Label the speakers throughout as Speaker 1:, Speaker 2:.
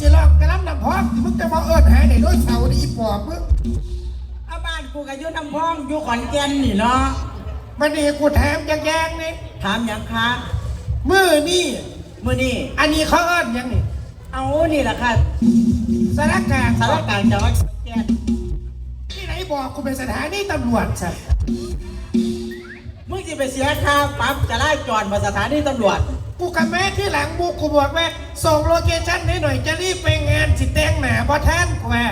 Speaker 1: สิลองกระลำน้ำพอกที่มึงจะมาเอิ้นหาในด้วยเสาดีปอบมึง
Speaker 2: เอาบ้านกูกับยุน้ำพองอยู่ขอนแก่นนี่เนาะ
Speaker 1: มันนี่กูแถมยังแยงๆนี่
Speaker 2: ถามหยังคะ
Speaker 1: มือนี่
Speaker 2: มื้อนี้
Speaker 1: อันนี้เขาเอิ้นหยังนี่
Speaker 2: เอานี่แหละค่ะ
Speaker 1: สารกลาง
Speaker 2: สารกลางจังหวัดขอนแก่น
Speaker 1: ที่ไหนบอกกูเป็นสถานีตำรวจใช่
Speaker 2: มึงสิไปเสียค่าปรับจะไล่จอดมาสถานีตำรวจ
Speaker 1: กูกับแม่ที่หลังมูกูบอกว่าส่งโลเคชั่นให้หน่อยจะรีบไปงานสิแต่งหนาเพราะท่านกูแม่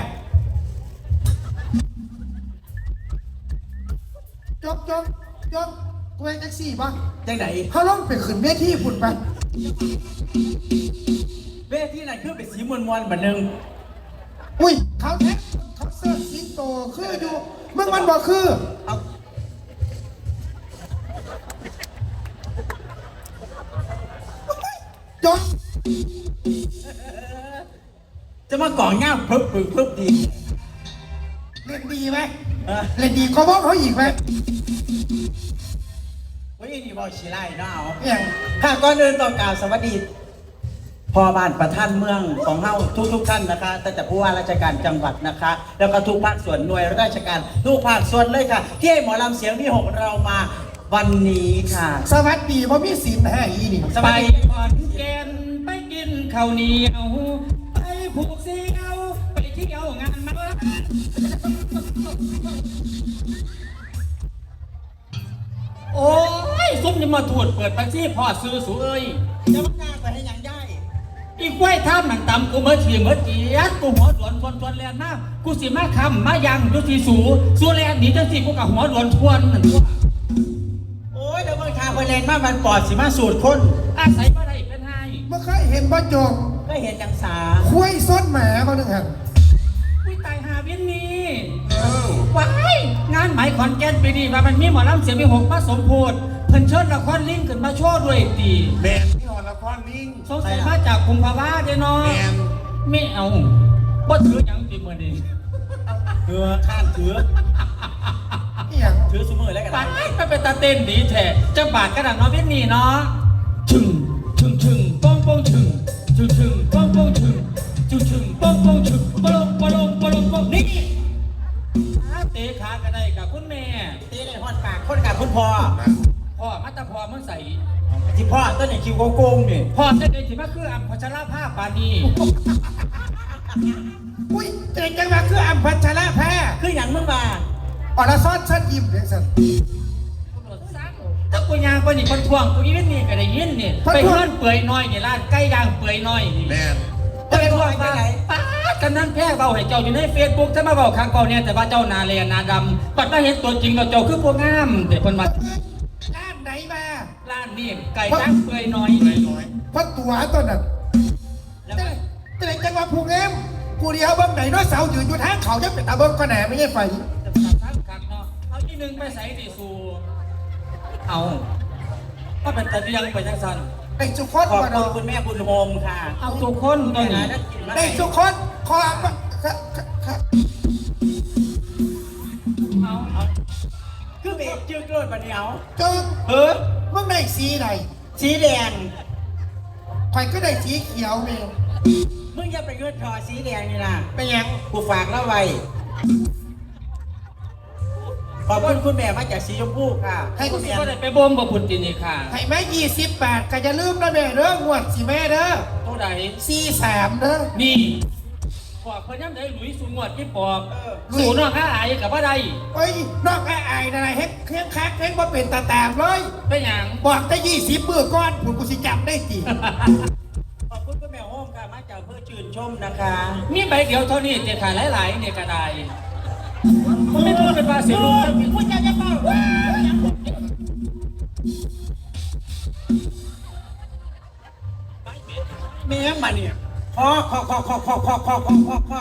Speaker 1: จบจบจบกูเป็นแท็กซี่ป่ะ
Speaker 2: จังไหน
Speaker 1: เขาล่องไปขึ้นเวทีพุ่นไป
Speaker 2: เวทีไหนคือเป็นสีมวลมวลๆบันหนึ่ง
Speaker 1: อุ้ยเขาแท็กเขาเสิร์ชสิงโตคืออยู่มึงมันบอกคือ
Speaker 2: เอา
Speaker 1: จะ
Speaker 2: มาก่อเง่าเพิ่มปึ๊บปึ๊บดี
Speaker 1: เล่นดีไหม
Speaker 2: เออ
Speaker 1: เล่นดีเขาบอกเขาอีกไหม
Speaker 2: เฮ้ยนี่บอกชีไล่เนาะเอา
Speaker 1: เนี่ย
Speaker 2: ค่ะก่อนอื่นต้องกล่าวสวัสดีพ่อบ้านประท่านเมืองของเฮาทุกทุกๆท่านนะคะตั้งแต่ผู้ว่าราชการจังหวัดนะคะ แล้วก็ทุกภาคส่วนหน่วยราชการทุกภาคส่วนเลยค่ะที่ให้หมอลำเสียงที่หกเรามาวันนี้ค่ะ
Speaker 1: สวัสดีเพราะมีสินให้อีนี่
Speaker 2: ส
Speaker 3: ไป
Speaker 2: วัสดี
Speaker 3: ขอนแก่นไปกินข้าวเหนียว ยซุ่มยังมาถวดเปิดไปที่พ่อซื้อสูเอ้ย
Speaker 2: จะมาหน้าไปให้ยังได้
Speaker 3: อีกไว้ท่ามหนังตำกูเมื่อทีเมื่อเจียดกูหัวหลวนทวนทวนแลนมากูสิมาคำมายังดูสีสูสูแลนหนีจังสิกูกับหัวหลวนทวนนั่นตัว
Speaker 2: โอ้ยเดี๋ยวเมืองทาไปเลนมามันปอดสิมาสูตรคน
Speaker 3: อาศัยมาได้เป็นไง
Speaker 1: เมื่อเคยเห็นบ่จง
Speaker 2: ก็เห็นยังสา
Speaker 1: คุยส้นหมาเขาหนึ่งหัน
Speaker 3: วิตายหาเวียนนี่ว้ายงานหมายขอนแก่นปีนี้ว่ามันมีหมอลำเสียงมีหกมาสมโพธ เพิ่นเชิญละครลิงขึ้นมาโชว์ด้วยตี
Speaker 4: แมนที่หอละครลิง
Speaker 3: สงสัยมาจากคุมภาวะเด้เนาะ
Speaker 4: แมน
Speaker 3: ไม่เอาบ่ถือหยังติมื้อนี้
Speaker 2: เถือข้านถือ
Speaker 1: เอี่ยง
Speaker 2: ถือสมือแล้วกัน
Speaker 3: ไปไปเป็นตาเต้นดีแท้จังบาดกระดานเนาะเวียนนี่เนาะชึงชึงชึงป้องป้องชึงชึงชึงป้องป้องชึงชึงชึงป้องป้องชึงปะลงปะลงปะลงปะลงนี่ขาเตะขาก็ได้กับคุณแม่
Speaker 2: ตีเลยฮอดปากคนกับคุณพ่อ
Speaker 3: พ่อมาตาพ่อมึงใส่
Speaker 2: ที่พ่อต้นเนี่ยคิวโกงๆนี่
Speaker 3: พ่อจะได้ที่มาคืออัมพชราภาพปานี
Speaker 1: อุ้ยเจ๋งจังมาคืออัมพัชราแพ้
Speaker 2: คืออย่างมึงมา
Speaker 1: อรซอนชัดยิ้มเพียงสัน
Speaker 3: ถ้ากูยางไปนี่คนทวงกูยิ้มนี่ก็ได้ยินนี่
Speaker 1: คนทวง
Speaker 3: ไปเพื่อนเปื่อยน้อยนี่ร้านใกล้ย่างเปื่อยน้อยนี่
Speaker 4: แมน
Speaker 3: จะไปทวงมาป้าดกำนันแพ้เบาให้เจ้าอยู่ในเฟซบุ๊กถ้ามาเบาข้างเบาเนี่ยแต่ว่าเจ้านาเลียนาดำปัดมาเห็นตัวจริงเราเจ้าคือพวกงามเดี๋ยวเพิ่นมา
Speaker 1: ด้าน ไหนมา
Speaker 3: ร้านนี่ไก่ย่างเปื่อยน้อยนี่
Speaker 4: น้อย
Speaker 1: เพราะตัวตัวนั้น
Speaker 2: แล้ว
Speaker 1: แต่แต่จังหวะผูกเอ็มกูเดียวเบิ้งไหนน้อยเสายืนอยู่ทางเขาจะเป็นตาเบิ้งก็แหน่ไม่ใช่ไฟ
Speaker 3: จะตัดทั้งกักเนาะเอาที่หนึ่งไปใส่ดิสูเอาก็เป็นตะเลียงไปจังสัน
Speaker 1: ไอ้สุขคน
Speaker 2: ขอบ
Speaker 1: มา
Speaker 2: คุ
Speaker 1: เนาะ
Speaker 2: ณคุณแม่บุญโฮมค่ะ
Speaker 3: เอาทุกคนตัว
Speaker 2: นะ
Speaker 3: นี้
Speaker 2: ถ้ากินมา
Speaker 1: ไอ้สุขคนขอ คื
Speaker 3: อเบ
Speaker 2: รกจืดโลดปะเดียว
Speaker 1: จง
Speaker 2: เออ
Speaker 1: มึงได้สีไหน
Speaker 2: สีแดง
Speaker 1: ข่อยก็ได้สีเขียวเอง
Speaker 2: มึงอย่าไปเงินทอสีแดงนี่นะ
Speaker 1: เป็นหยัง
Speaker 2: กูฝากแล้วไว้ขอบคุณคุณแม่มาจากสีชมพูค่ะ
Speaker 1: ให้
Speaker 3: กู
Speaker 1: กู
Speaker 3: สิ
Speaker 1: เสีย
Speaker 3: บ่ได้ไปบ่มบ่พุ่นตินี่ค่ะ
Speaker 1: ให้แม่ยี่สิบบาทก็จะลืมนะแม่เด้องวดสิแม่เด้อ
Speaker 3: เท่าใด
Speaker 1: สี่สามเด้อ
Speaker 3: นี่ ปอบเพิ่นยังได้หลุยสูงวดที่ปอบ
Speaker 2: เออ
Speaker 3: สูนอกข้าอายกับว่าใด
Speaker 1: โอ้ยนอกไอ้ไอ้นั่นแหละเฮ็ดเครื่องคักเฮ็ดว่าเป็นตาแตมเลย
Speaker 3: เป็นหยัง
Speaker 1: บอกได้ยี่สิบมือก้อนผุนกูสิจำได้จี
Speaker 2: ขอบคุณคุณแม่โฮมค่ะมาจากเพื่อชื่นชมนะคะ
Speaker 3: มีใบเดียวเท่านี้จะขายหลายๆเนี่ยก็ได้มันไม่พูดเป็นภาษีลุงนะพี่
Speaker 2: คุณจะจะเป่าเมียงมาเนี่ย ขอขอขอขอขอขอขอขอขอขอ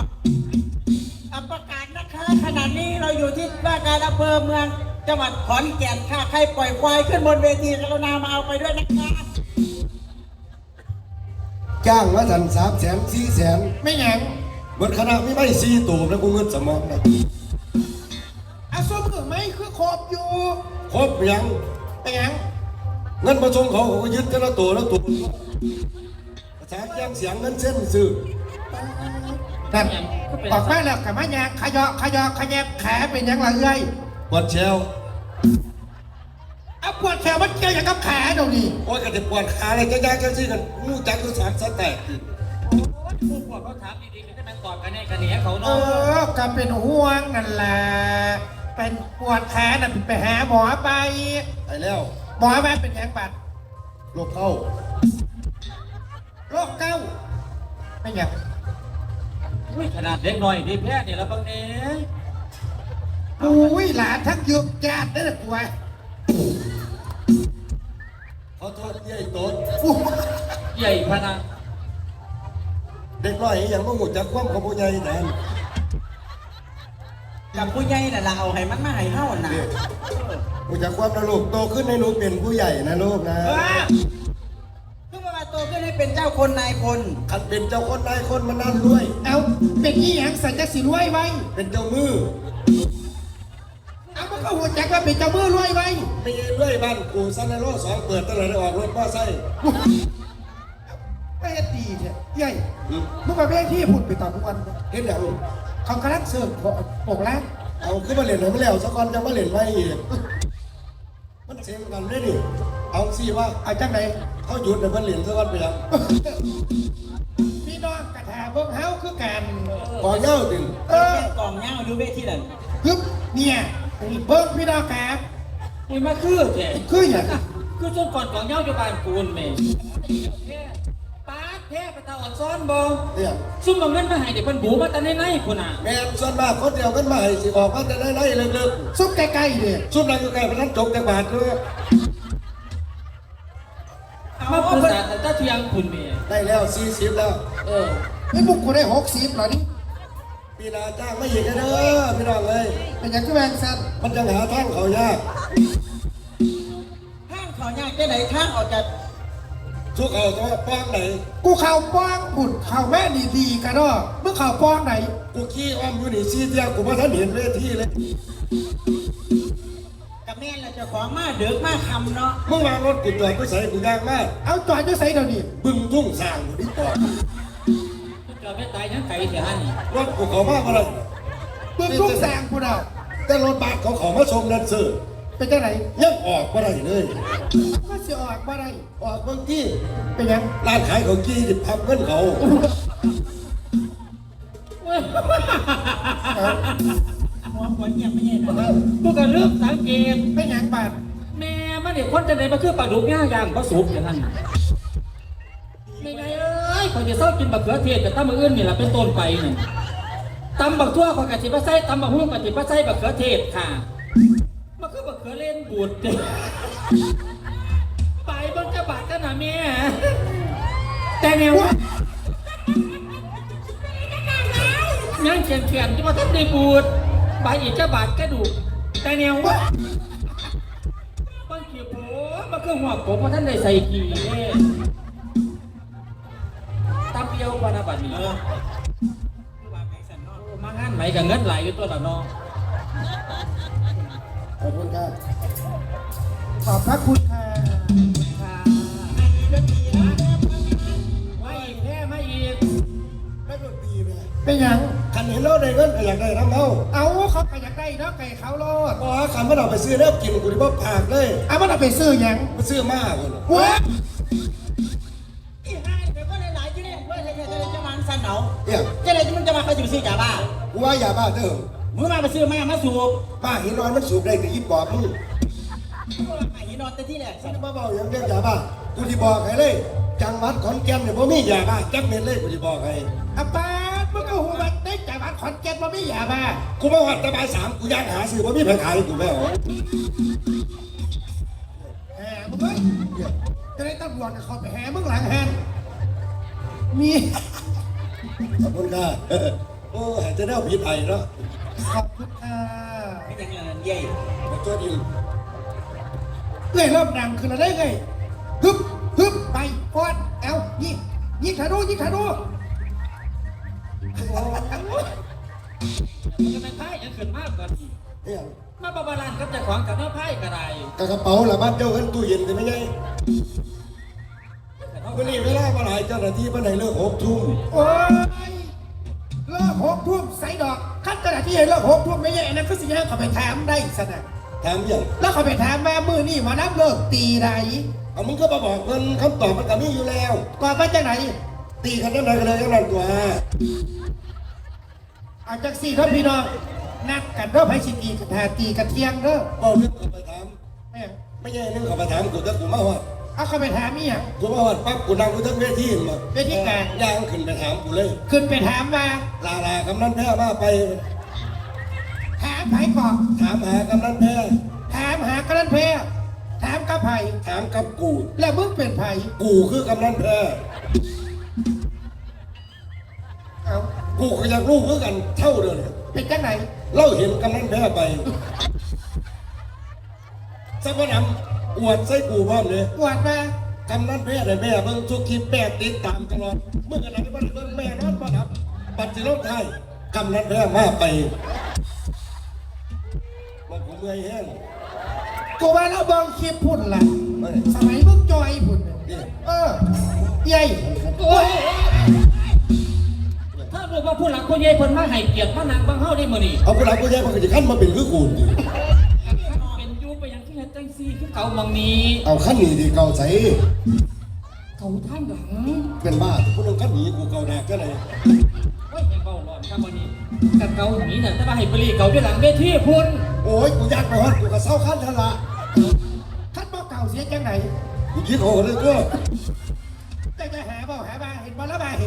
Speaker 2: อัประกาศนะคะขณะนี้เราอยู่ที่ว่าการอำเภอเมืองจังหวัดขอนแก่นค่ะใครปล่อยควายขึ้นบนเวทีกรุณามาเอาไปด้วยนะคะ
Speaker 5: จ้างว่าสันสามแสนสี่แสน
Speaker 1: ไม่หยัง
Speaker 5: เบิดคณะไม่ไม่สี่ตัวแล้วกูเงินสมองนะ
Speaker 1: อาส้มมือไม่คือครบอยู่
Speaker 5: ครบยัง
Speaker 1: เป็นหยัง
Speaker 5: เงินมาส่งเขาเขาก็ยึดแต่ละตัวแล้วตัว แจ้งเสียงเงินเส้นซื้อ
Speaker 1: นั่นออกมาแล้วกับมายางขยอขยอขยแยบแขเป็นหยังละเอ้ย
Speaker 5: ปวดแชว
Speaker 1: เอาปวดแขนมันเกี่ยวอย่างกับแขเดี๋ยวนี้
Speaker 5: โอ้ยก็จะปวดขาเลยจะยากจะซี่กันงูจักคือสารสแตกอีก
Speaker 3: ผู้พวกเขาถามดีๆก็จะแม่งตอบกันแน่กันเนี่ยเขา
Speaker 1: เอ
Speaker 3: เนาะ
Speaker 1: อก็เป็นห่วงนั่นแหละเป็นปวดแขนน่ะไปหาหมอไป
Speaker 5: ไปแล้ว
Speaker 1: หมอมาเป็นหยังบัด
Speaker 5: โรคเข้า
Speaker 1: โรคเก้าไม่หยัง
Speaker 3: อุ้ยขนาดเด็กหน่อยดีแพ้เนี่ยแล้วบางเนี้ย
Speaker 1: อุ้ยหลานทั้งยุบญาติได้อกูวะ
Speaker 5: เขาโทษเย้ยโต๊ด
Speaker 1: อู้
Speaker 3: ใหญ่พะนะ
Speaker 5: เด็กน้อยอย่างว่าหูจักความของผู้ใหญ่แทน
Speaker 2: กับผู้ใหญ่น่ะเราเอาให้มันมาให้เฮาน่ะ
Speaker 5: หูจักความนะลูกโตขึ้นให้ลูกเป็นผู้ใหญ่นะลูกนะ
Speaker 2: ตขึ้นให้เป็นเจ้าคนนายคน
Speaker 5: คันเป็นเจ้าคนนายคนมันนั่นรวย
Speaker 1: เอาเป็นยี่หยังสัญญาสิรวยไว้
Speaker 5: เป็นเจ้ามือ
Speaker 1: เอามันก็หัวจักว่าเป็นเจ้ามือรวยไว้
Speaker 5: ไม่ใช่รวยบ้านกูซันในโลสองเปิดตั้งแต่ได้ออกรถป้าไส้
Speaker 1: ไม่ดีเนี่ยใหญ่มึงมาแม่ที่พูดไปตอนทุกวัน
Speaker 5: เห็นอย่าง
Speaker 1: เขากำลังเสิร์ฟโปกแล้ว
Speaker 5: เอาขึ้นมาเล่นหน่อยไม่แล้วสักคนจะมาเล่นไม่อีกมันเสียงกันได้ดิเอาสิว่า
Speaker 1: เอาจังไหน
Speaker 5: เขาหยุดเดี๋ยวมันเล่นสักวันไปยัง
Speaker 1: พี่น้องกระถาเบิ้งเฮาคือกัน
Speaker 5: ขอเย้าติ
Speaker 1: เออ
Speaker 2: กองเงาอยู่เวทีนั่น
Speaker 1: ฮึบเนี่ยเบิ้งพี่น้องครับ
Speaker 3: อุ้ยมาคือแท้
Speaker 1: คืออย่าง
Speaker 3: คือจนก่อนของเย้าอยู่บ้านกูนแม่แพ้ป้าดแพ้ไปตาอ่อนซ้อนบ่
Speaker 5: เนี่ย
Speaker 3: ซุ่มบางเงินมาให้เด็กมันบูมาแต่ในในคุณน่ะ
Speaker 5: แม่นส่วนมากคนเดียวกันมาให้สิออกมาแต่ได้ๆเลิก
Speaker 1: ซุปใกล้ๆเนี่ย
Speaker 5: ๆซุ่มนั่งอยู่ใกล้พนันจกจังบาทเลย
Speaker 3: เทียงคุณแม่
Speaker 5: ได้แล้วสี่สิบแล้ว
Speaker 3: เออ
Speaker 1: ไอ้พวกกูได้หกสิบเหรอนี่
Speaker 5: ปีหนาจ้างไม่อีกเด้อพี่น้องเลย
Speaker 1: เป็นอย่างที่แมงสัน
Speaker 5: มันยังหาทางเขายาก
Speaker 2: ทางเขายากแค่ไหนทางออกจาก
Speaker 5: ทุกเขาตัวป้องไหน
Speaker 1: กูเข่าป้องบุดเข่าแม่ดีดีๆกันเนาะมึงเข่าป้องไหน
Speaker 5: กูขี้อ้อมอยู่นี่ซีเดียวกูมาท่านเห็นเวทีเลย
Speaker 2: กับ แม่เราจะของมาเดือกมาคำเนาะ
Speaker 5: เมื่อวานรถกูจอดไปใส่กูยางมาก
Speaker 1: เอาจอดจะใส่เดี๋ยวนี้
Speaker 5: บึงทุ่งสร้างอยู่ที่ปอด
Speaker 3: จอดไม่ตายยังไก่เสียหันนี่
Speaker 5: รถกูเขามากอะไร
Speaker 1: มึงลูกแซงกูเนาะ
Speaker 5: แต่รถบัสเขาเขอมาชมแดนเซอร์
Speaker 1: เป็นจังไหน
Speaker 5: ยังออกมาได้เลย
Speaker 1: ก็เสียออกมาได้
Speaker 5: ออกบางที่
Speaker 1: เป็นหยัง
Speaker 5: ร้านขายของกี้ดิพับเงินเขา
Speaker 2: หัวหัวเงียบไม่ใช่นะ
Speaker 3: กูก็เริ่มสังเกต
Speaker 1: เป็นหยังบาด
Speaker 3: แม่มันเด็กคนจะไหนมาคือปลาดุกย่างย่างปลาสุกอย่างนั้นน่ะไม่ไงเอ้ยขอยจะเศร้ากินบักเขือเทศกับตำบักอื่นนี่แหละเป็นต้นไปนี่ตำบักทั่วขอยกะจิบะไส้ตำบักหุ่งกะจิบะไส้บักเขือเทศค่ะมันคือบักเขือเล่นบูดเด้ไปเบนจะบาดกันนะแม่แต่แนวว่ายังเขียนเขียนที่ว่าท่านได้บูด ใบอีกจะบาดกระดูกแต่แนวว่าบางทีโผมันคือหัวผมเพราะท่านได้ใส่กี่เด้ตามเดียวบานาบัดนี้
Speaker 2: เออคือว่าแม่งสันเนาะ
Speaker 3: มางานไหนกับเงินไหลอยู่ตัวละเนาะ
Speaker 5: ขอบคุณครับ
Speaker 1: ขอบพระคุณค่ะ
Speaker 3: ค่ะมาอีกแค่มาอีก
Speaker 5: ไม่ดนตรีเลย
Speaker 1: เป็นหยัง
Speaker 5: คันเห็นเราได้เงินก็อยากได้น้ำเมา
Speaker 1: เอาเขาไปอยากได้เนาะไก่เขาโลด
Speaker 5: พอคันมันเอาไปซื้อเนื้อกินกูที่ว่าผากเลย
Speaker 1: เอามันเอาไปซื้อหยัง
Speaker 5: ไปซื้อมากเลย
Speaker 1: เว้ย
Speaker 2: อีห่าเดี๋ยวก็หลายๆที่เนี่ยเว้ยจะจะจะมาสันเนา
Speaker 5: เนี่ย
Speaker 2: จะไหนมึงจะมาเขาจะไปซื้อยาบ้า
Speaker 5: กูว่าอย่าบ้าเด้อ
Speaker 2: มึงมาไปซื้อมามาสูบ
Speaker 5: บ้าหินนอนมันสูบได้แต่อีปอบมึง
Speaker 2: ไอ้นอนแต่ที่แหละ
Speaker 5: ฉันบ้าเบาอย่างเดียวอย่าบ้ากูที่บอกให้เลย จังหวัดขอนแก่นเนี่ยบ่มีอย่าบ้าจักเม็ดเลยกูที่บอกให้
Speaker 1: อาปา ขอนแก่นมาไม่หยาบ้า
Speaker 5: กูมาวัดแตะบายสามกูย่างหาซื้อบ่มีแผงขายกูไม่เอา
Speaker 1: แหมมึงเฮ้ยจะได้ตำรวจเขาไปแห่มึงหลังแฮนมี
Speaker 5: ขอบคุณค่ะโอ้ยจะได้เอาผีไผ่เนาะ
Speaker 1: ขอบคุณค่ะ
Speaker 2: ไม่ยังเงินเย่
Speaker 5: มาตัวดี
Speaker 1: เอ้ยเริ่มดังขึ้นแล้วได้ไงฮึบฮึบไปฟอดเอวยิงยิงขาดูยิงขาดู
Speaker 3: มันจะเป็นไพ่ยังขึ้นมากกว่านี้
Speaker 5: เนี่ย
Speaker 3: มาบาบาลานกับเจ้าของกับเนื้อไพ่กระไร
Speaker 5: กระเป๋าละบ้านเจ้าเงินตู้เย็นได้ไหมไงวันนี้เวลามาหลายเจ้าหน้าที่เมื่อไหร่เลิกหกทุ่ม
Speaker 1: โอ้ยเลิกหกทุ่มใส่ดอกขั้นกระดาษที่เห็นเลิกหกทุ่มไม่ใช่อันนั้นก็สิให้เขาไปถามได้สนะ
Speaker 5: ถามอย่าง
Speaker 1: แล้วเขาไปถามมามือนี่หมานับเลิกตีไร
Speaker 5: เอามึงก็มาบอกเพิ่นคำตอบมันก็มีอยู่แล้ว
Speaker 1: ก่อนมาจากไหน
Speaker 5: ตีกันนั่นไหนกันเลยกันนั่นตัว
Speaker 1: เอาจากสี่ครับพี่น้องนักกันเด้อไพสิตีกันทาตีกันเที่ยงเด้อ
Speaker 5: เอาเรื่องเขาไปถาม
Speaker 1: แม่
Speaker 5: ไม่ใช่เรื่องเขาไปถามกูถ้ากูมาหอด
Speaker 1: เอาเขาไปถามนี่อะ
Speaker 5: กูมาหอดปั๊บกูนั่งกูทั้งเวทีมา
Speaker 1: เวทีกลาง
Speaker 5: ย่างขึ้นไปถามกูเลย
Speaker 1: ขึ้นไปถามมา
Speaker 5: ลาลากำนันแพ้มาไป
Speaker 1: ถามไผ่ก่อน
Speaker 5: ถามหากำนันแพ้
Speaker 1: ถามหากระนันเพถามกับไผ่
Speaker 5: ถามกับกู
Speaker 1: แล้วมึงเป็นไผ่
Speaker 5: กูคือกำนันแพ้ กูก็อยากรู้คือกันเท่าเดิม
Speaker 1: เป็นจังไหน
Speaker 5: เราเห็นกำนันแพ้ไปสักวันน้ำอวดใส่กูบ้างเลย
Speaker 1: อวดมากำ
Speaker 5: นันแพ้ได้แม่เบิ่งทุกคลิปแม่ติดตามตลอดเมื่อกันไหนบ้านเบิ่งแม่นอนบ้านครับปัจจุบันไทยกำนันแพ้มาไปบอกผมเมื่อยแห้ง
Speaker 1: กูว่าเราเบิ่งคลิปพุ่นล่ะ
Speaker 5: เฮ้ย
Speaker 1: สมัยมึงจอยพุ่น
Speaker 5: เนี่ย
Speaker 1: เออใหญ่
Speaker 3: โอ้ย ถ้าบอกว่าผู้หลักผู้ใหญ่เพิ่นมาให้เกียรติมานั่งบังเฮาได้มื้อนี้
Speaker 5: เอาผู้หลักผู้ใหญ่มันก็จะขั้นมาเป็นคือกูนี่
Speaker 3: เป็นอยู่ไปยังที่เฮ็ดจังซี่คือเก่ามองนี้
Speaker 5: เอาขั้นหนีดีเก่าใส่
Speaker 3: เขาท่านหลัง
Speaker 5: เป็นบ้าผู้นึงขั้นหนีกูเก่าแดกก็เลย
Speaker 3: โอ้ยยังเบาร้อนครับวันนี้กับเกาหนีน่ะแต่ว่าให้ไปรีเกาอยู่หลังเวทีพุ่น
Speaker 5: โอ้ยกูอยากไปฮอดกูก็เศร้าขั้นทันละ
Speaker 1: คัดบ่เก่าเสียจังไหน
Speaker 5: กูคิดโหเลยก็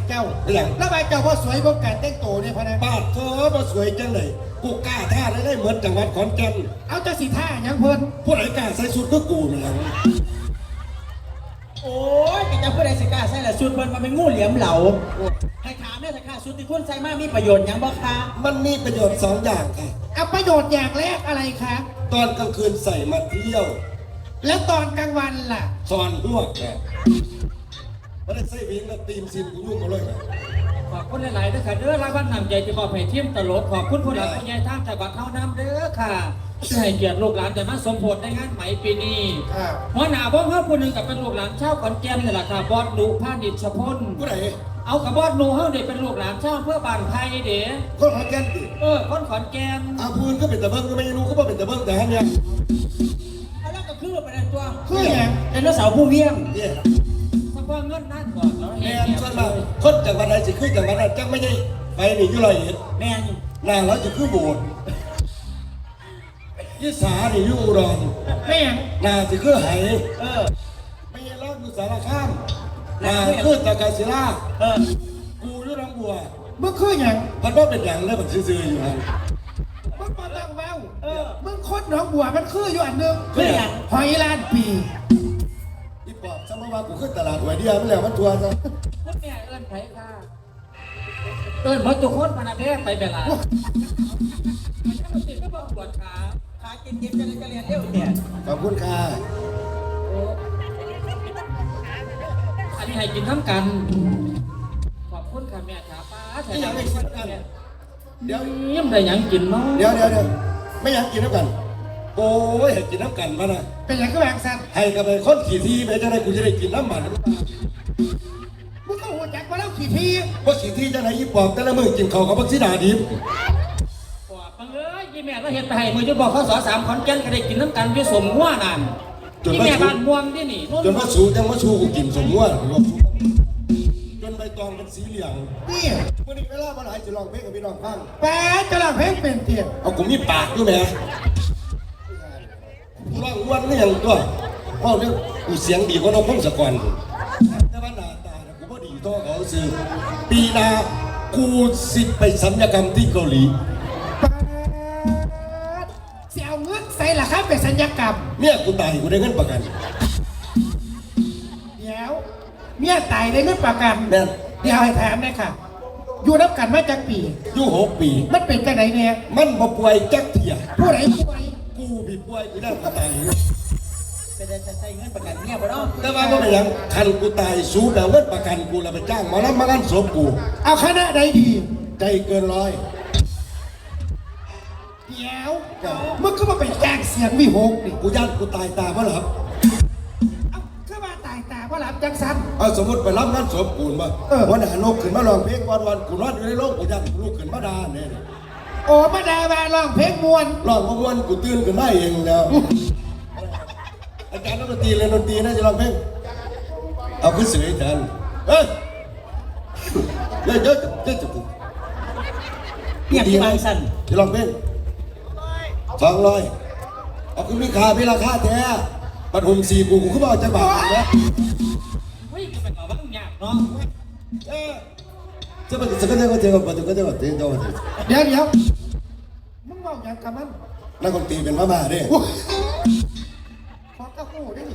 Speaker 1: เห็นเจ้า
Speaker 5: เป็นหยัง
Speaker 1: ละบ้าเจ้าว่าสวยบ่การแต่งตัวเนี่ยพะนะ
Speaker 5: บาดเธอมาสวยจังเลยกูกล้าท่าได้ได้เหมือนจังหวัดขอนแก่น
Speaker 1: เอาจังสิท่าหยังเพิ่น
Speaker 5: ผู้ไหนกล้าใส่ชุดก็กูนี่แหละ
Speaker 2: โอ้ยแกจะพูดอะไรสิกล้าใส่ละสุดเพิ่นมาเป็นงูเหลี่ยมเหลาให้ถามเนี่ยสิค่ะสุดที่คุณใส่มามีประโยชน์หยังบ่คะ
Speaker 5: มันมีประโยชน์สองอย่างค่ะ
Speaker 1: เอาประโยชน์อย่างแรกอะไรคะ
Speaker 5: ตอนกลางคืนใส่มาเที่ยว
Speaker 1: แล้วตอนกลางวันล่ะ
Speaker 5: ซอนลวกแก ไม่ได้ใส่วิงแล้วตีมซินกูยุ่งกันเลยนะ
Speaker 3: ขอบคุณหลายๆด้วยค่ะเด้อรางวัลนำใจจะมอบให้ทีมตลกขอบคุณผู้หลักผู้ใหญ่ทางจังหวัดเท่าน้ำเด้อค่ะที่ให้เกียรติลูกหลานแต่มาสมโพธิในงานไหมปีนี้
Speaker 1: อ่า
Speaker 3: หัวหน้าบ้องเฮาผู้หนึงกับเป็นลูกหลานชาวขอนแก่นนี่แหละค่ะบอสหนูพานิชพล
Speaker 5: ผู้ไหน
Speaker 3: เอากับบอสหนูเฮาเนี่ยเป็นลูกหลานชาวเพื่อบานไทยเด้
Speaker 5: คนขอนแก่นดิ
Speaker 3: เออคนขอนแก่น
Speaker 5: อาพูนก็เป็นตะเบิ้งก็ไม่รู้ก็บ่เป็นตะเบิ้งแต่ฮันเนี่ย
Speaker 2: เอาแล้วก็คือไปในตัว
Speaker 1: คือหยัง
Speaker 2: เป็นเสาร์ผู้เวียง
Speaker 5: เนี่ย
Speaker 3: เพราะ ว่าเงินนั่นก่อนแล้ว
Speaker 5: แม่
Speaker 3: เฮ็ด
Speaker 5: น
Speaker 3: เนี่ย
Speaker 5: ส่วนมากคนจังหวัดใดสิคือจังหวัดนั้นจังไม่ใช่ไปนี่อยู่ไรเห็น
Speaker 2: แม่น
Speaker 5: หน้าเราจะคือโบสถ์ยี่สานี่อยู่อุดร
Speaker 1: แม่ง
Speaker 5: หน้าสิคือไห
Speaker 2: เออ
Speaker 5: ไม่ใช่เราอยู่สารคามหน้าคือตะกาศิลา
Speaker 2: เออ
Speaker 5: กูอยู่ลำบัว
Speaker 1: มึงคือหยัง
Speaker 5: พันว่าเป็นอย่างแล้วมันซื่อๆอยู่ฮัน
Speaker 1: มึงบ่ต้องเว้า
Speaker 2: เออ
Speaker 1: มึงโคตรหนองบัวมันคืออยู่อันหนึง
Speaker 2: คือหยัง
Speaker 1: หอยล้านปี
Speaker 5: อีปอบสมมติ ว่ากูขึ้นตลาดหวยเดียวมันแล้วมันทัวร์ซะ
Speaker 3: คุณแม่เอิ้นไผค่ะ เอิ้นหมดทุกคนพนักงานไปเวลามันติดก็บอกปวดขา
Speaker 2: ขาเก็บๆจะได้จะเรียนเร็วเนี่ย
Speaker 5: ขอบคุณค่ะ
Speaker 3: อันนี้ให้กินน้ำกัน ขอบคุณค่ะแม่ขาป้า
Speaker 5: ไม่อยากให้กินกันเดี๋ยว
Speaker 3: ยิ้มได้หยังกินเนาะ
Speaker 5: เดี๋ยวเดี๋ยวเดี๋ยวไม่อยากกินน้ำกัน โอ้ยให้กินน้ำกันมานะ
Speaker 1: เป็นหยังก็แบ่งสัน
Speaker 5: ให้กับไปคนขี่ทีไปจะได้กูจะได้กินน้ำมัน
Speaker 1: มึงก็หัวจักมาแล้วขี่ที
Speaker 5: เพราะขี่ทีจะไหนอีปอบแต่ละมือกินข้าวกับพักซีดาดิบ
Speaker 3: ปวดบังเอ้ยยี่แม่เราเห็นไปให้มือจะบอกเขาสอสามขอนแก่นก็ได้กินน้ำกันอยู่สมหัวนั่นยี่แม่บ้านม่วงที่นี่โน่น
Speaker 5: จนว่าสูจังว่าชูกูกินสมว่าจนใบตองเป็นสีเหลือง
Speaker 1: นี่
Speaker 5: วันนี้เวลามาหลายจะลองเพลงกับพี่น้องฟัง
Speaker 1: แป๊ดจะลองเพลงเป็นเตียน
Speaker 5: เอากูมีปากด้วยแหม่กู ร้องอ้วนนี่ยังตัวเพราะเนี่ยกูเสียงดีกว่าน้องพงศกรแต่ว่าหน้าตาเนี่ยกูบ่ดีเท่าเขาซื้อปีหน้ากูสิไปสัญญกรรมที่เกาหลี
Speaker 1: แป๊ดเสียเอาเงินใส่ละครับเป็นสัญญกรรม
Speaker 5: เมียกูตายกูได้เงินประกัน
Speaker 1: เดี๋ยวเมียตายได้เงินประกัน
Speaker 5: แม่น
Speaker 1: เดี๋ยวให้ถามเลยค่ะ อยู่นับกันมาจากปี
Speaker 5: อยู่หกปี
Speaker 1: มันเป็นจังไหนเนี่ย
Speaker 5: มันบ่ป่วยจักเที่ย
Speaker 1: ผู้ใดป่วย
Speaker 5: กู bị ป่วยกูได้กูตาย
Speaker 2: เป็นได้ใช้เงินประกันเนี่ยบ่เนาะ
Speaker 5: แต่ว่าบ่เป็นหยังคันกูตายสู้แบบเงินประกันกูแล้วไปจ้างหมอลำมาลั่นศพกู
Speaker 1: เอาคณะใดดี
Speaker 5: ใจเกินร้อย
Speaker 1: เดี๋ยวมึงก็มาเป็นแจ้งเสียงวิหกนี่
Speaker 5: กูย่านกูตายตาเพราะหลับ
Speaker 1: เอาเข้ามาตายตามพ่อหลับจังสัน
Speaker 5: เอาสมมติไปรับงานศพกูนมา
Speaker 1: เออ
Speaker 5: วันหานกขึ้นมาลองเพลงวันวันกูนอนอยู่ในโลกกูอยากลูกขึ้นมาดาเนี่ย
Speaker 1: โอ้มาดามาร้องเพลงมวน
Speaker 5: ลองมาวันกูตื่นขึ้นมาเองแล้ว อาจารย์นักดนตรีเล่นดนตรีน่าจะลองเพลงเอาขึ้นเสียงแทนเฮ้ยเยอะเยอะเยอะจะกู
Speaker 2: เรียกที่บางสัน
Speaker 5: จะลองเพลงสองร้อยเอาคุณมีค่ามีราคาแท้ปฐมสี่กูกูขึ้นมาเอาจังหวะนะ
Speaker 3: เฮ้ยจะไปต่อบ้างยากเนาะ
Speaker 5: เออ จะไปจะก็ได้ก็เจอกับจะก็ได้ก็เจอกับ
Speaker 1: เดี๋ยวเดี๋ยวมึงบอกอย่างกับมัน
Speaker 5: นักดนตรีเป็นพม่าเด้
Speaker 1: โอ้ยขอกระหูได้ดิ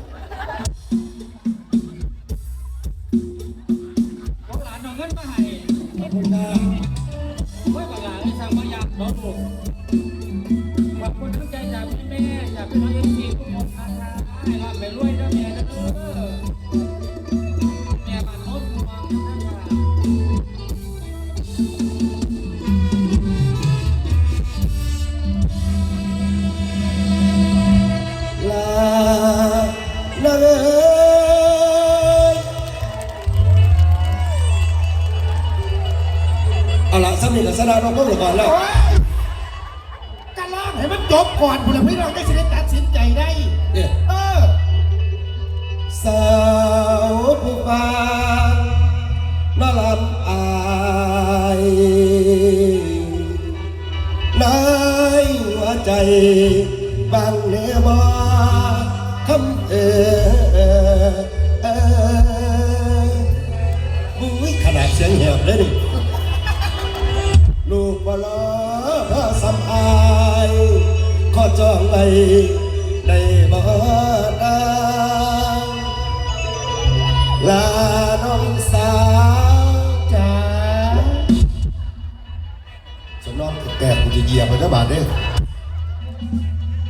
Speaker 3: กียบไปเจ้า
Speaker 5: บาทเด้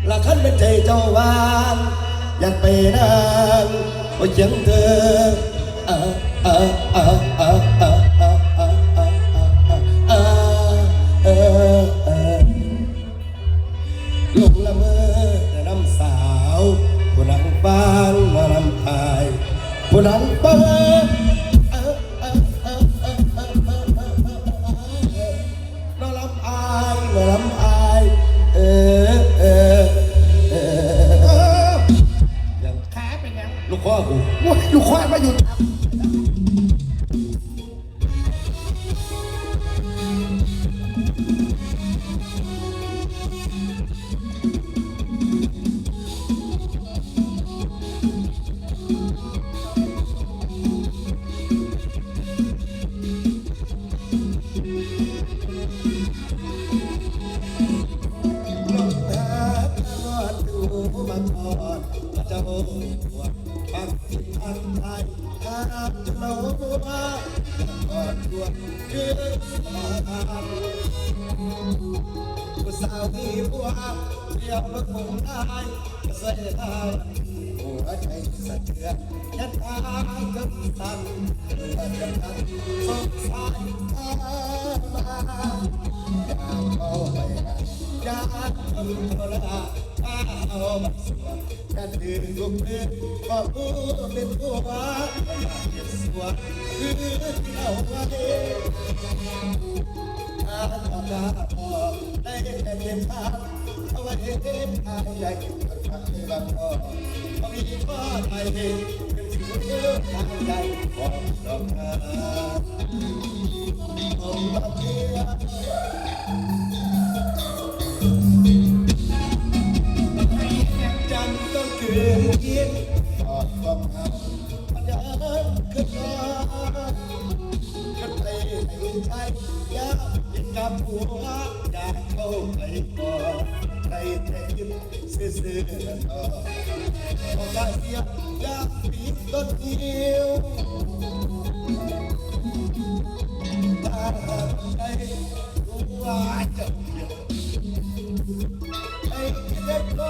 Speaker 5: ละขันเป็นใจเจ้าวานอยากไปนั่งบนเขียงเธออ่าอ่า สวมคือที่เอาไว้อาตาพอได้แต่เก็บภาพเอาไว้ทางใหญ่ทางที่บางพอเขามีข้อไทยเป็นสิ่งที่ทางใหญ่ของดอกนาผมมาเพียจันต้องเกินคิดตอบ ยาติดกับหัวอยากเข้าไปกอใครแต่ยิ้มซื่อๆต่อพอกาเสียยาปีต้นเดียวตาใจรู้ว่าจะเยวไที่เด็กก็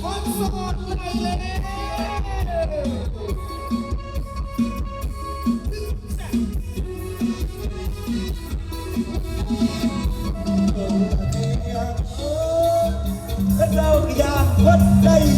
Speaker 1: คนโสดหน่อยเลย
Speaker 5: เราอยากคนได้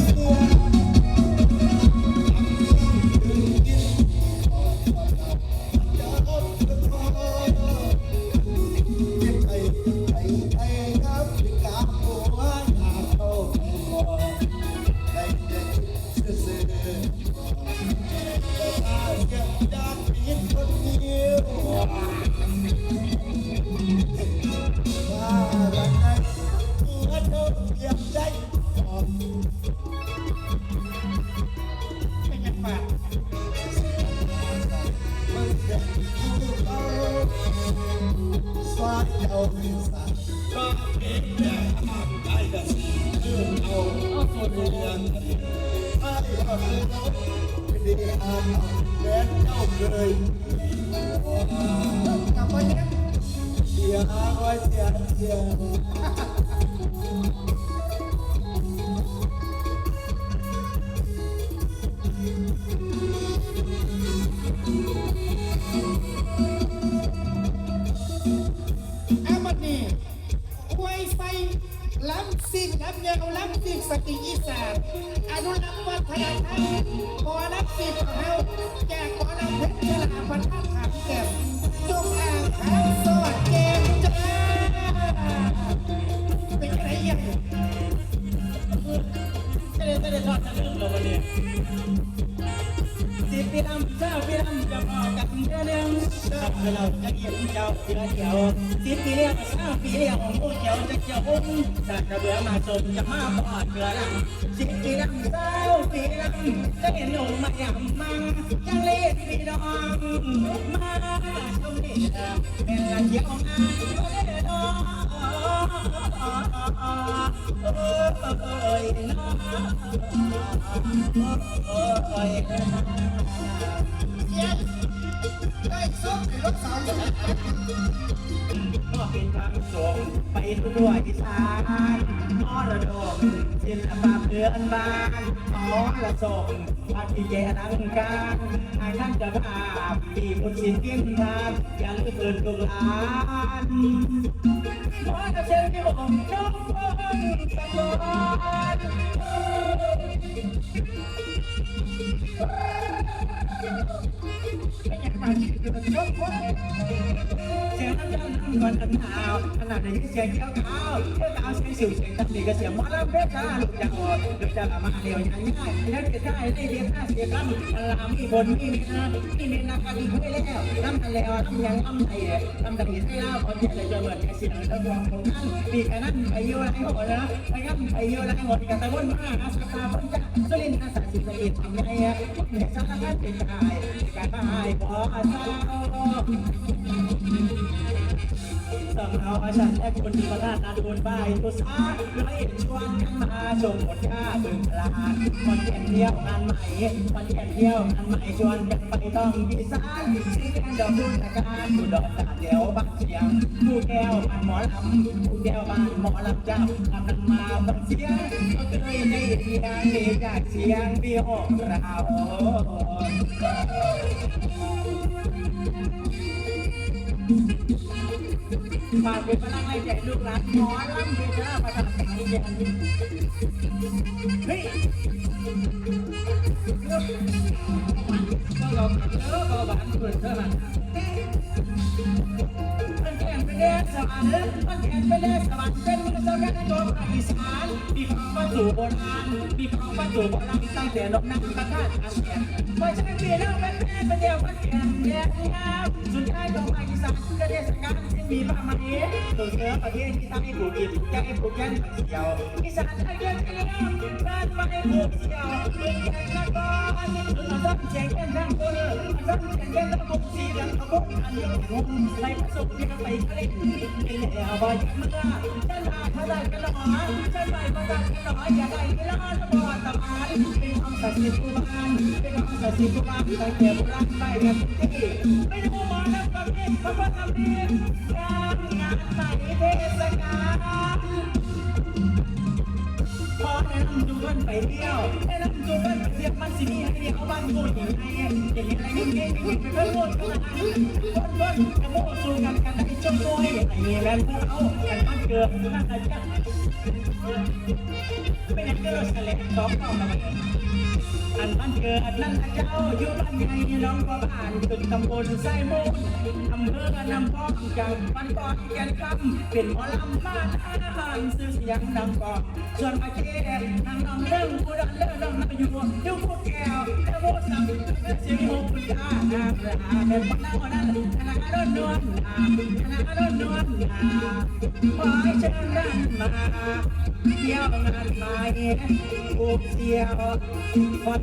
Speaker 5: เจ้าเราจะ
Speaker 1: เกี่ย
Speaker 2: วเจ้าเสือเกี่ยวสิบปีเลี้ยงเจ้าปีเลี้ยงของผู้เกี่ยวจะเกี่ยวอุ้มจากจะเบื่อมาสมจะมาปอดเกลือลังสิบปีดำเจ้าปีดำจะเห็นหนุ่มมาอย่างมายังเล่นปีดองมาชมเด็กเป็นละเกี่ยวงานก็ได้องเอ้ยน้อง
Speaker 1: ได้ซุปในรถสาวอยู่
Speaker 2: ก็เป็นทางส่งไปทั่วอีสานมระดมศิลปะเพื่อนบ้านมอระส่งปฏิเจรังการให้ท่านจะภาพปีพุทธินกินทานยังเปิดตุลานมอระเชิญที่ผมน้องคนตะกอน
Speaker 1: เป็นยังนรถวะ
Speaker 2: เสียงน้ำจันทร์วันกันหนาวขนาดไหนเสียงเจ้าขาเจ้าขาเสียงสิวเสียงตับนี่ก็เสียงมอลำเพชรลูกจะอดลูกจะมาเดียวยังง่ายแล้วจะได้ได้เรียนห้าเสียงลำลามีบนมีมีนามีมีนาการีคุยแล้วลำทะเลลำยังลำไทยลำตะกี้ให้เล่าพอเจอเลยจะเหมือนเสียงตะกวงของท่านปีกันนั้นไปเยอะไรหมดนะไปงั้นไปเยอะไรหมดกันตะวันมาอาสาพันจ้าสุรินทร์อาสาสิบสิบทำไงอะเนี่ยสารพัดเป็นการมาให้ขอสาว สำเอาอาชันและคนที่ประทานนาดูนบ่ายตุสาร้อยชวนกันมาชมผลค่าบึงพลานคนแก่นเที่ยวงานใหม่คนแก่นเที่ยวงานใหม่ชวนกันไปต้องพิสานสีแดงดอกดุนตะการผู้ดอกตาเดียวบักเสียงผู้แก้วบ้านหมอลำผู้แก้วบ้านหมอลำเจ้ากำลังมาบักเสียงก็เคยได้เสียงเด็กจากเสียงพี่หกเรา ฝากเป็นพลังใจแก่ลูกหลานหมอลำเพชรประทับใจเย็นเฮ้ยก็ลองเออก็บานเปิดเท่านั้น มันแข่งไปแดนสวรรค์มันแข่งไปแดนสวรรค์เป็นมือสกัดในตัวภาคอีสานมีความวัตถุโบราณมีความวัตถุโบราณตั้งแต่นกนักตะการอาเซียนเพราะฉะนั้นพี่น้องเป็นแม่เป็นเดียวกันแก่แย่งามสุดท้ายของภาคอีสานก็เทศกาลที่มีประมาณนี้ตัวเสือประเทศที่ตั้งให้ผูกอินใจผูกยันเกี่ยวอีสานไทยเดียวกันแล้วบ้านไม่ผูกเกี่ยวเมืองแก่นนครมาต้องเชียงแก่นทั้งตัวมาต้องเชียงก่นทั้งหมดสีเหลืองขบวนอันเดียวกันไปผสมกันไปทะเลเป็นแอวบอยเมื่อฉันมาพระราชกันหรอฉันไปพระราชกันหนออย่าได้ที่ละตะบอดตะมานเป็นของศักดิ์สิทธิ์กุมารเป็นของศักดิ์สิทธิ์กุมารตั้งแต่โบราณไปแบบที่ไม่ดูหมอแล้วก็มีพระพุทธมีงานงานใหม่เทศกาล พอแนะนำจูกันไปเที่ยวแนะนำจูกันไปเที่ยวมันสิมีให้เดียวบ้านกูอย่างไรอย่างไรนี่เงนี่เป็นเรื่องวนกันวนวนกระโดดสู้กันกันให้จมมวยไอ้นี่แม่พวเอากันมันเกิดนั่นอาจารย์เป็นอย่างเกิดสลับสองต่อกัน อันมันเกิดนั่นเจ้าอยู่บ้านใหญ่น้องก็บ้านตึกตำบลไส้มูลอำเภอนำพองจังมันก่อนแก่นคำเป็นหมอลำมาอาหารซื้อเสียงดังก่อนส่วนมาเกศนางน้องเรื่องกูดันเรื่องน้องอยู่ยุคพวกแก้วแต่โบสังเสียงโฮปุยานาเป็นปนักนั้นธนาคณะรนวลธนาคณะรนวลขอให้เชิญนั่นมาเที่ยวงานใหม่ผูกเสี่ยวคน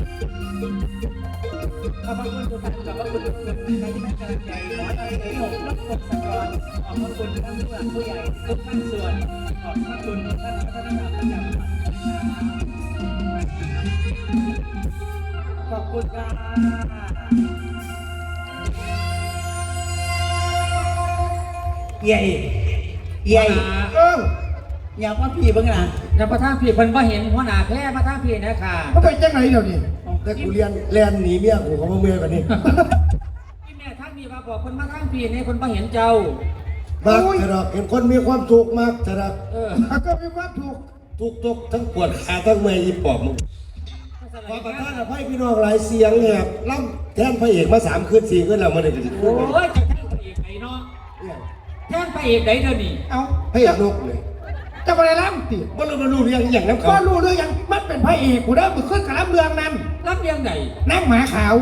Speaker 2: เสีย
Speaker 1: เป็นจังไหนกับ
Speaker 2: ขอบคุณทุกท่านขอบคุณทุกคนที่ให้กำลังใจขอให้ในหกนักปกสังกรขอบคุณท่านผู้หลักผู้ใหญ่ทุกท่านส่วนขอบคุณท่านพัฒนาประจำวันขอบคุณครับใหญ่ใหญ่
Speaker 1: เออ
Speaker 2: อยากว่าพี่เบ้างนะ
Speaker 3: แล้วประธาพี่เพิ่นบ่เห็นหัวหน้าแพ้ประธาพี่นะค่ะ
Speaker 1: เขาเป็นจังไหนเดี๋ยวนี้
Speaker 5: แต่กูเรียนเรียนหนีเมียกูเขามาเมื่อยกว่านี้
Speaker 3: พี่แม่ท่านมีว่าบอกเพิ่นมาทางพี่นี่เพิ่นบ่เห็นเจ้า
Speaker 5: มักจะดอกเห็นคนมีความสุขมากจะดอก
Speaker 3: เออ
Speaker 1: เขาก็มีความถูก
Speaker 5: ทุกทุกทั้งปวดขาทั้งเมื่อยอีปอบมึงขอประทานอภัยพี่น้องหลายเสียงแหบล่ำแทนพระเอกมาสามคืนสี่คืนแล้วมาเด็กจะพู
Speaker 3: โอ้
Speaker 5: ดไป
Speaker 3: ยจะแท่งพระเอกไหนเนาะแท่งพระเอกไหนเดี๋ยวนี้
Speaker 1: เอา
Speaker 5: พระเอกนกเลย
Speaker 1: จะมาได้ล้ำตี
Speaker 5: ว่าเรามารู้เรื่องอย่างน้ำ
Speaker 1: ก็
Speaker 5: เขา
Speaker 1: รู้เรื่องยังมันเป็นพระเอกกูเด้อมึงขึ้นกับล้ำเรืองนั้น
Speaker 3: รับยังไง
Speaker 1: นั่งหมาขาว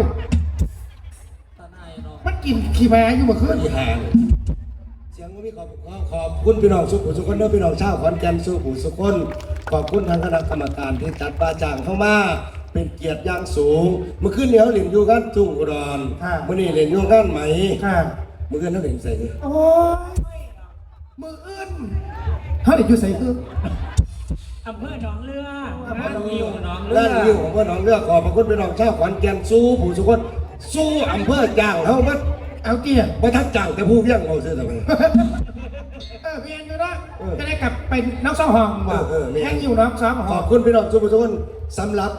Speaker 3: ตาหนายเนาะ
Speaker 1: มันกินขี้แม้อยู่เมื่อคืน
Speaker 5: ที่หาเลยเสียงก็มีขอบขอขอบคุณพี่น้องสุขุมสุขคนเด้อพี่น้องชาวขอนแก่นสุขุมสุขคนขอบคุณทางคณะกรรมการที่จัดปาจางเข้ามา เป็นเกียรติอย่างสูงเมื่อคืนเนี้เขาเล่นอยู่กันทุ่งอุดรเมื่อนี้เล่นอยู่กันไหม
Speaker 1: ค่ะ
Speaker 5: เมื่อคืนเขาเล่นใส่
Speaker 1: โอ้ยมืออื่น เขาเด็กอยู่ใส่คือ
Speaker 2: อำเภอหนองเรือ
Speaker 3: ร้านยิวน้องเลื
Speaker 5: ด้าน
Speaker 3: อ
Speaker 5: วิวของพ่อน้องเลือกขอบพระคุณพี่น้องชาวขอนแก่นสู้ผู้สุขคนสู้อำเภอจ้างเขามา
Speaker 1: เอาเกียร์
Speaker 5: บ่ทักจ้างแต่ผู้เพียงเอาซื้อทำไม
Speaker 1: เออเพียงอยู่นะจะได้กลับเป็นน้องสองห้องว่ะ
Speaker 5: เออเออเนี่ย
Speaker 1: ยังอยู่น้องสองห้
Speaker 5: ข
Speaker 1: อ
Speaker 5: องบคุณพี่น้องทุกคนสำหรับ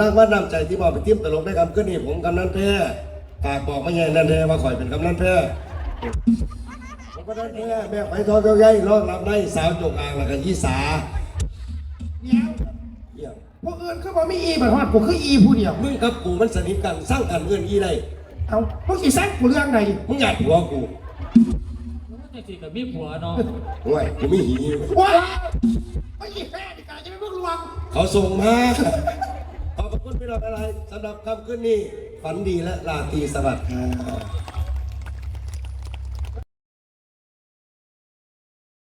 Speaker 5: รางวัลนำใจที่มอบไปทีมตลกได้คำขึ้นนี่ผมกำนันแพ้ฝากบอกไม่ใหญ่นั่นแท้ว่าข่อยเป็นกำนันแพ้ ผมกำนันแพ้แม่ไปทอดเจ้าใหญ่รองรับได้สาวจงอางแล้วก็ยี่สา
Speaker 1: เดี๋ย
Speaker 5: เยี่ยม
Speaker 1: พวกอื่นเขาบอกมีอีแบบว่ากูคืออีผู้เดียว
Speaker 5: มึงกับกูมันสนิทกันสร้างกันเอื้อนยี่ได้
Speaker 1: เอาพวกกี่แซกกูเรื่องไหน
Speaker 5: มึงอยากผัวกู
Speaker 3: จังสิกับมีผัวเนาะ
Speaker 5: ห่วยกูไม่หี
Speaker 1: ว้าวไอ้ยี่แม่ดิการจะไม่เพิ่งลวง
Speaker 5: เขาส่งมาขอบคุณพี่น้องอะไรสำหรับคำขึ้นนี้ฝันดีและราตรีสวัสดิ์ครับ